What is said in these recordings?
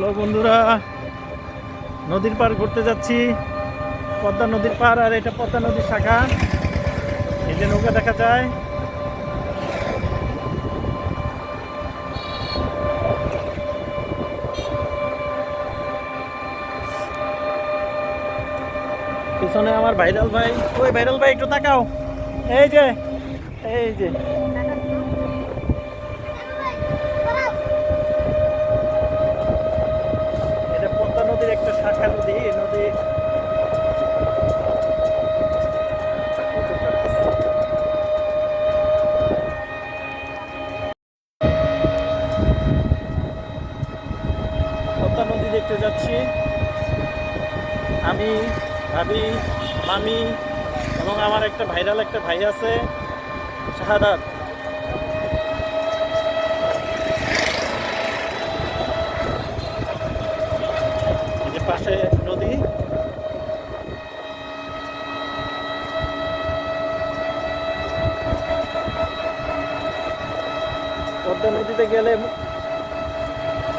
Hello বন্ধুরা, নদীর পার ঘুরতে যাচ্ছি। পদ্মা নদীর পার আর এটা পদ্মা নদীর শাখা। এই যে নৌকা দেখা যায়। পিছনে আমার ভাইরাল ভাই। ওই ভাইরাল ভাই, একটু তাকাও। এই যে এই যে এটা পদ্মা নদীর একটা শাখা নদী নদী পদ্মা নদী দেখতে যাচ্ছি। আমি, ভাবি, মামি এবং আমার একটা ভাইরাল একটা ভাই আছে, শাহাদাত। পাশে নদী। পদ্মা নদীতে গেলে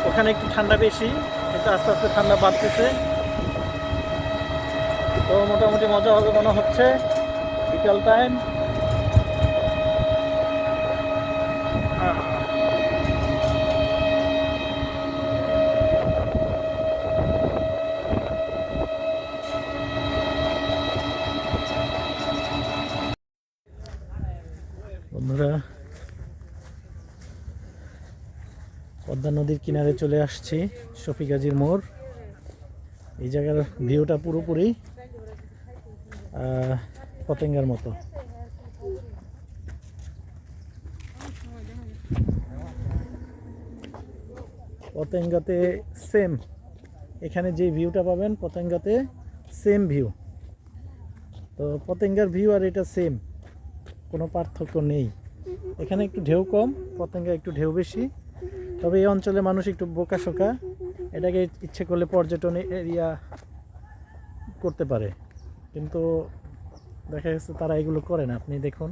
ওখানে একটু ঠান্ডা বেশি, কিন্তু আস্তে আস্তে ঠান্ডা বাড়তেছে। তো মোটামুটি মজা হবে মনে হচ্ছে, বিকাল টাইম বন্ধুরা পদ্মা নদীর কিনারে চলে আসছি শফিকাজির মোড়। এই জায়গার ভিউটা পুরোপুরি পতেঙ্গার মতো। পতেঙ্গাতে সেম এখানে যে ভিউটা পাবেন, পতেঙ্গাতে সেম ভিউ তো পতেঙ্গার ভিউ আর এটা সেম কোনো পার্থক্য নেই। এখানে একটু ঢেউ কম পতেঙ্গা একটু ঢেউ বেশি। তবে এই অঞ্চলে মানুষ একটু বোকা শোকা। এটাকে ইচ্ছে করলে পর্যটন এরিয়া করতে পারে। কিন্তু দেখা গেছে তারা এগুলো করে না। আপনি দেখুন।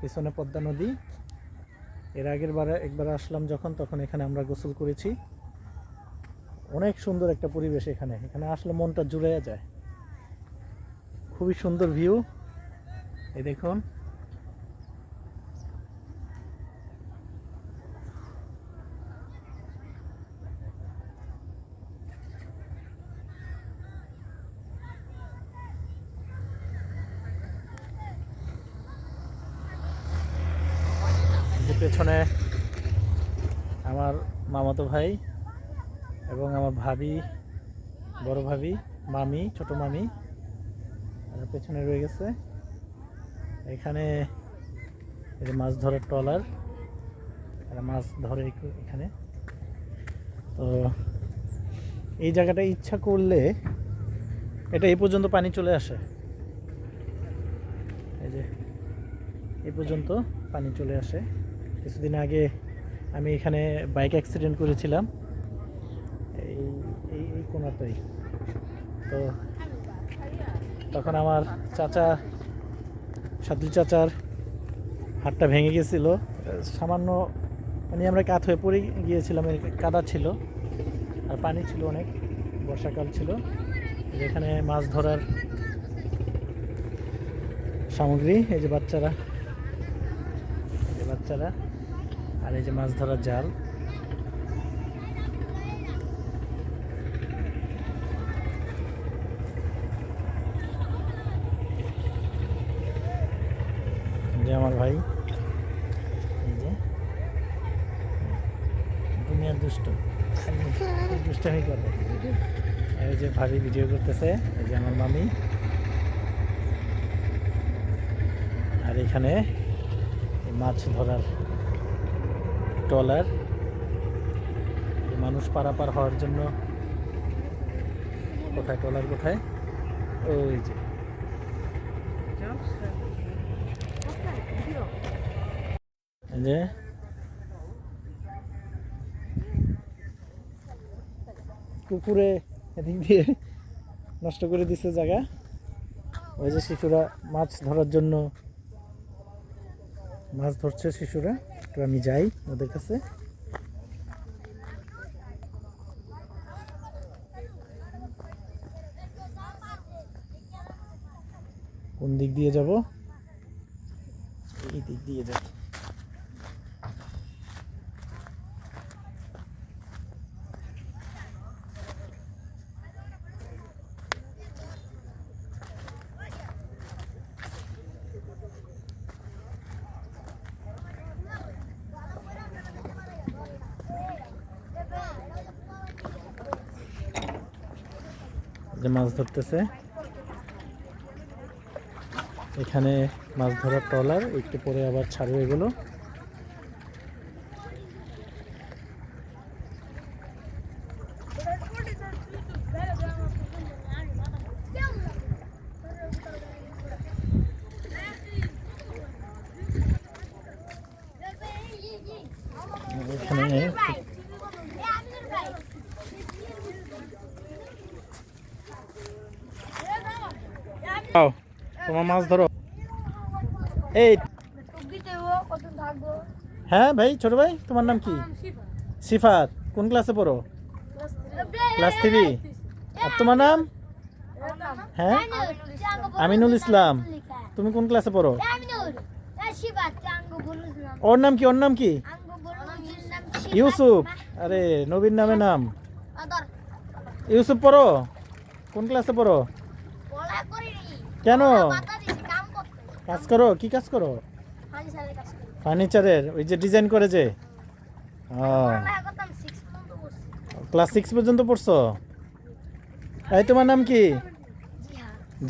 পিছনে পদ্মা নদী। এর আগের বারে একবার আসলাম যখন তখন এখানে আমরা গোসল করেছি। অনেক সুন্দর একটা পরিবেশ এখানে। এখানে আসলে মনটা জুড়ে যায়। খুবই সুন্দর ভিউ এই দেখুন। পেছনে আমার মামাতো ভাই এবং আমার ভাবি, বড় ভাবি, মামি, ছোট মামি পেছনে রয়ে গেছে। এখানে এই মাছ ধরার ট্রলার মাছ ধরে এখানে। তো এই জায়গাটা ইচ্ছা করলে এটা এই পর্যন্ত পানি চলে আসে। এই যে এই পর্যন্ত পানি চলে আসে। কিছুদিন আগে আমি এখানে বাইক অ্যাক্সিডেন্ট করেছিলাম। এই এই এই কোনাতেই। তো তখন আমার চাচা সাদুল চাচার হাতটা ভেঙে গেছিল। সামান্য মানে আমরা কাত হয়ে পড়ে গিয়েছিলাম এর কাদা ছিল আর পানি ছিল অনেক বর্ষাকাল ছিল। যেখানে মাছ ধরার সামগ্রী এই যে বাচ্চারা এই যে বাচ্চারা আর এই যে মাছ ধরার জাল। আমার ভাই। এই যে। দুনিয়ার দুষ্ট। দুষ্টামি করে। এই যে ভাবি ভিডিও করতেছে। এই যে আমার মামি। আর এখানে মাছ ধরার ট্রলার। মানুষ পারাপার হওয়ার জন্য কোথায় ট্রলার কোথায়? ওই যে। যে? কুকুরে এদিক দিয়ে নষ্ট করে দিছে জায়গা। ওই যে শিশুরা মাছ ধরার জন্য মাছ ধরছে শিশুরা। একটু আমি যাই ওদের কাছে। কোন দিক দিয়ে যাব? এই দিক দিয়ে যাব যে মাছ ধরতেছে এখানে মাছ ধরার ট্রলার একটু পরে আবার ছাড়বে এগুলো। এখানে তোমার মাছ ধরো। এই। হ্যাঁ ভাই, ছোট ভাই, তোমার নাম কি? সিফাত। কোন ক্লাসে পড়ো? ক্লাস থ্রি আর তোমার নাম? হ্যাঁ? আমিনুল ইসলাম। তুমি কোন ক্লাসে পড়ো? ওর নাম কি? ওর নাম কি? ইউসুফ। আরে, নবীর নামে নাম। ইউসুফ পড়ো? কোন ক্লাসে পড়ো? কেন? কাজ করো? কি কাজ করো? ফার্নিচারের ওই যে ডিজাইন করে যে? ক্লাস সিক্স পর্যন্ত পড়ছো? এই, তোমার নাম কি?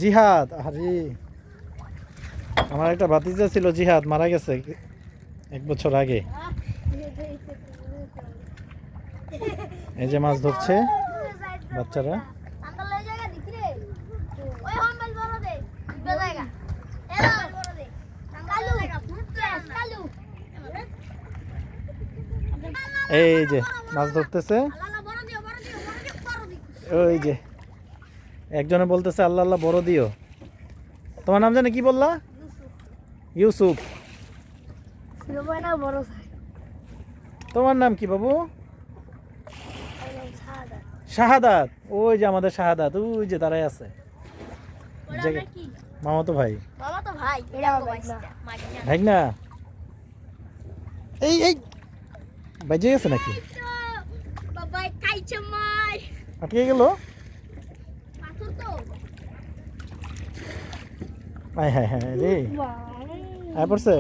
জিহাদ। আরে আমার একটা ভাতিজা ছিল জিহাদ, মারা গেছে এক বছর আগে। এই যে মাছ ধরছে বাচ্চারা। এই যে মাছ ধরতেছে। ওই যে একজনে বলতেছে আল্লাহ আল্লাহ বড় দিও। তোমার নাম জানে কি বললা? ইউসুফ। তোমার নাম কি বাবু? শাহাদাত। ওই যে আমাদের শাহাদাত ওই যে তারাই আছে। মামাতো ভাই। মামা তো ভাই এটা ভাই না এই এই বাজে গেছে নাকি? বাবাই খাইছে মাই আটকে গেল? পাথর তো। হায় হায় হায় রে। আয় পড়ছে?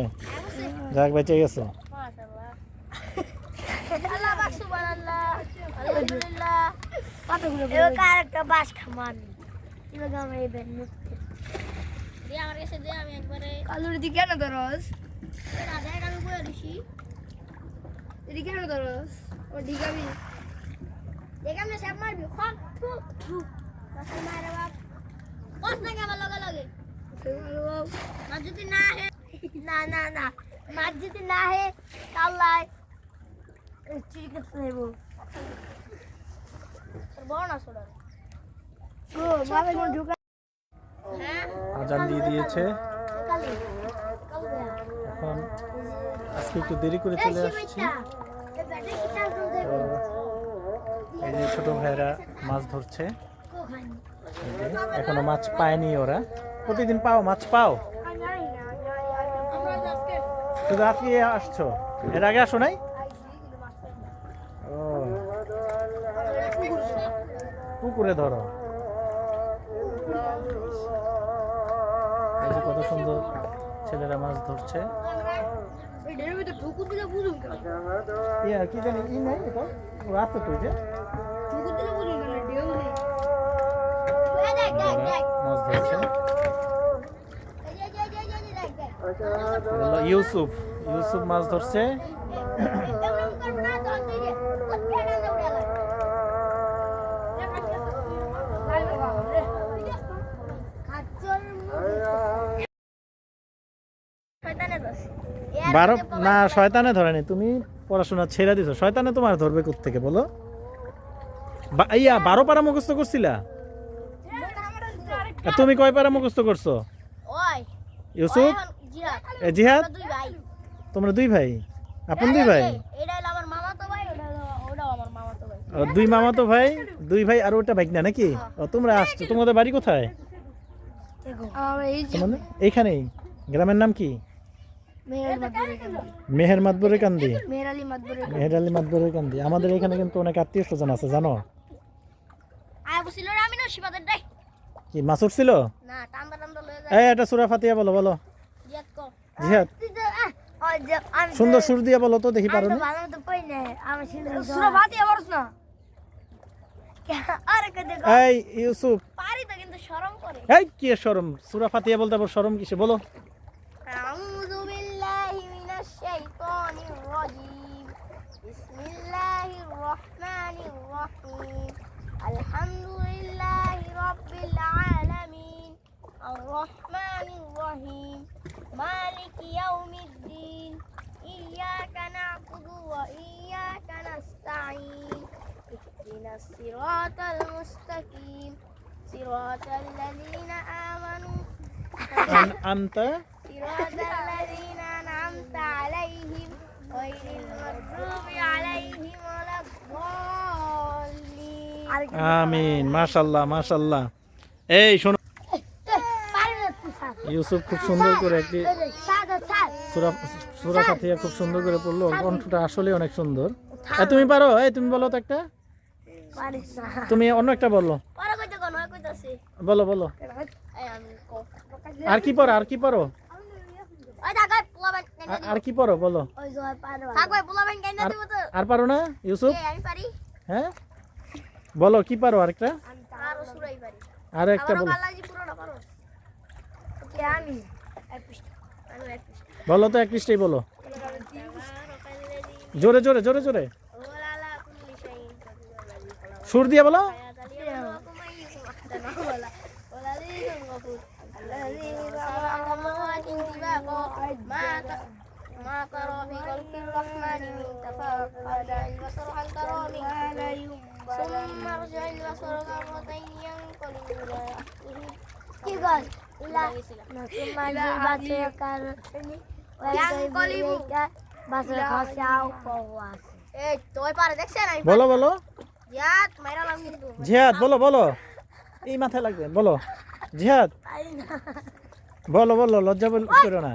যাক বেঁচে গেছে। মাশাআল্লাহ আল্লাহ পাক সুবহানাল্লাহ। আলহামদুলিল্লাহ। কতগুলো এবার কার একটা বাস খামান এবার আমরা এই ব্যান্ড দে আমার কাছে দে আমি একবারে কালুর দি কেন ধরস আধা দিছি এদি কেন ধরস ও ডিগাবি দেখে আমরা সব মারবি। খক থু থু বাস মারে বাপ। বস না হে না না না। যদি না হে তাহলে চুরি করতে নেব। বড় না ছোট? ও মাথায় ঢুকা হ্যাঁ? আজান দিয়ে দিয়েছে। আজকে একটু দেরি করে চলে আসছি। এই যে ছোট ভাইরা মাছ ধরছে। এখনও মাছ পায়নি ওরা। প্রতিদিন পাও মাছ পাও? শুধু আজকে আসছো? এর আগে আসো নাই? ও। পুকুরে ধরো। কত সুন্দর ছেলেরা মাছ ধরছে। ইয়া কি জানি ই নাই এটা? তো যে। ইউসুফ ইউসুফ মাছ ধরছে। বারো না শয়তানে ধরেনি তুমি পড়াশোনা ছেড়ে দিছো। শয়তানে তোমার ধরবে থেকে বলো? ইয়া বারো পারা মুখস্থ করছিলা? তুমি কয় পারা মুখস্থ করছ? ইউসুফ? জিহাদ। তোমরা দুই ভাই? আপন দুই ভাই? দুই মামা তো ভাই দুই ভাই আর ওটা বাইক না নাকি? ও তোমরা আসছো। তোমাদের বাড়ি কোথায়? এইখানেই। গ্রামের নাম কি? মেহের মাদবরের কান্দি। মেহের মাতবরের কান্দি। মেহের আলী মাতবরের কান্দি। আমাদের এখানে কিন্তু অনেক আত্মীয় স্বজন আছে জানো? কি মাসুর ছিল? এই এটা সুরা ফাতিয়া বলো বলো। জিহাদ সুন্দর সুর দিয়ে বলো তো দেখি পারো না সুরা না? এই ইউসুফ। পারি তো কিন্তু শরম করে। এই কি শরম? সুরা ফাতিয়া বলতে আবার শরম কিসে? বলো। আন- আনতা صراط الذين أنعمت عليهم غير المغضوب عليهم ولا الضالين আমিন মাশাল্লাহ মাশাল্লাহ এই শোনো পারি না তুই স্যার ইউসুফ খুব সুন্দর করে একটি স্যার স্যার সুরা সুরা ফাতিয়া খুব সুন্দর করে পড়লো ওর কণ্ঠটা আসলে অনেক সুন্দর এই তুমি পারো এই তুমি বলো তো একটা পারিস না তুমি অন্য একটা বলো পরে কইতে কোন হয় কইতাছি বলো বলো এই আমি কো আর কি পারো আর কি পারো কেন আর- কি পারো বলো আর পারো না ইউসুফ? হ্যাঁ? বলো কি পারো আরেকটা? আরও সুরাই পারি। আর একটা বলো। বলো তো এক পৃষ্ঠেই বলো। জোরে জোরে জোরে জোরে। সুর দিয়ে বলো। ما ترى في خلق الرحمن من تفاوت فارجع البصر هل ترى من ثم ارجع البصر مرتين ينقلب الى اهله কি গল ইলা إلى বাসে কার ইয়ানকলিবু। বাসে খসাও পওয়াস এই তোই পারে দেখছেন আমি বলো বলো ইয়াত মাইরালাম কিন্তু জিহাদ বলো বলো এই মাথায় লাগবে বলো জিহাদ? বলো বলো লজ্জা বল করো না।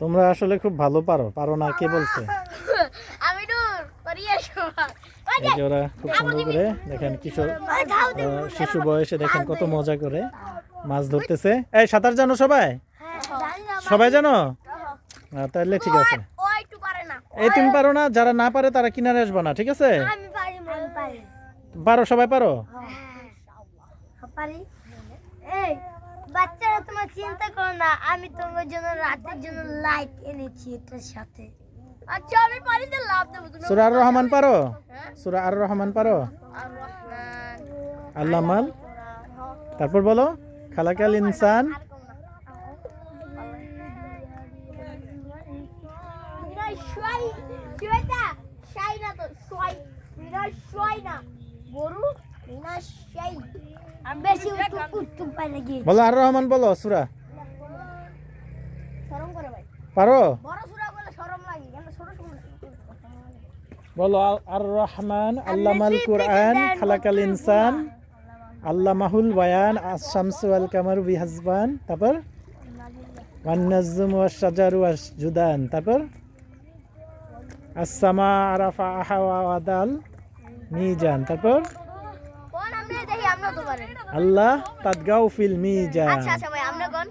তোমরা আসলে খুব ভালো পারো পারো না কে বলছে? এই ওরা খুব সুন্দর করে দেখেন কিশোর শিশু বয়সে দেখেন কত মজা করে মাছ ধরতেছে। এই সাঁতার জানো সবাই? সবাই জানো? তাহলে ঠিক আছে। এই তুমি পারো না যারা না পারে তারা কিনারে আসবে না ঠিক আছে? পারো সবাই পারো? এই বাচ্চারা তোমার চিন্তা করো না আমি তোমার জন্য রাতের জন্য লাইট এনেছি এটার সাথে। আচ্ছা আমি লাভ দেবো তুমি সুরা আর রহমান পারো? সুরা আর রহমান পারো? আর রহমান আল্লাহ মাল তারপর বলো খালাকাল ইনসান? না তো না। গরু শাই আমি বেশি উত্তম উত্তম পাই নাকি বলো আর রহমান বলো সুরা। পারো? বলে আর রহমান আল্লামাল কুরআন খালাকাল ইনসান আল্লামাহুল বায়ান আশামসু আল কামারু বিহাজবান তারপর? ওয়ান্নাজুম ওয়াশাজারু ওয়াসজুদান তারপর? আসসামা আরাফা আহা ওয়াদাল। মিজান তারপর? কোন আল্লাহ তাদগাউ ফিল মিজান। আচ্ছা আচ্ছা কোন? কোন?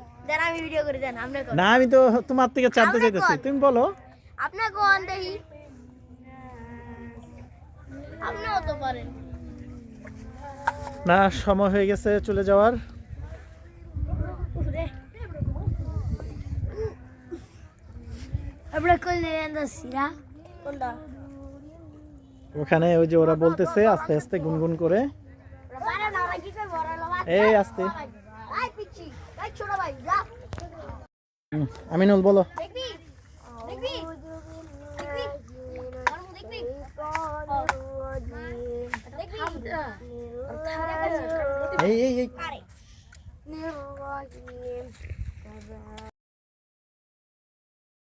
না আমি তো তোমার থেকে জানতে চাইতেছি। তুমি বলো। আপনি কোন দেখি? আপনিও তো পারেন। না সময় হয়ে গেছে চলে যাওয়ার। আমরা সিরা কোনটা? ওখানে ওই যে ওরা বলতেছে আস্তে আস্তে গুনগুন করে। এই আস্তে। আমিনুল, বলো। এই এই এই।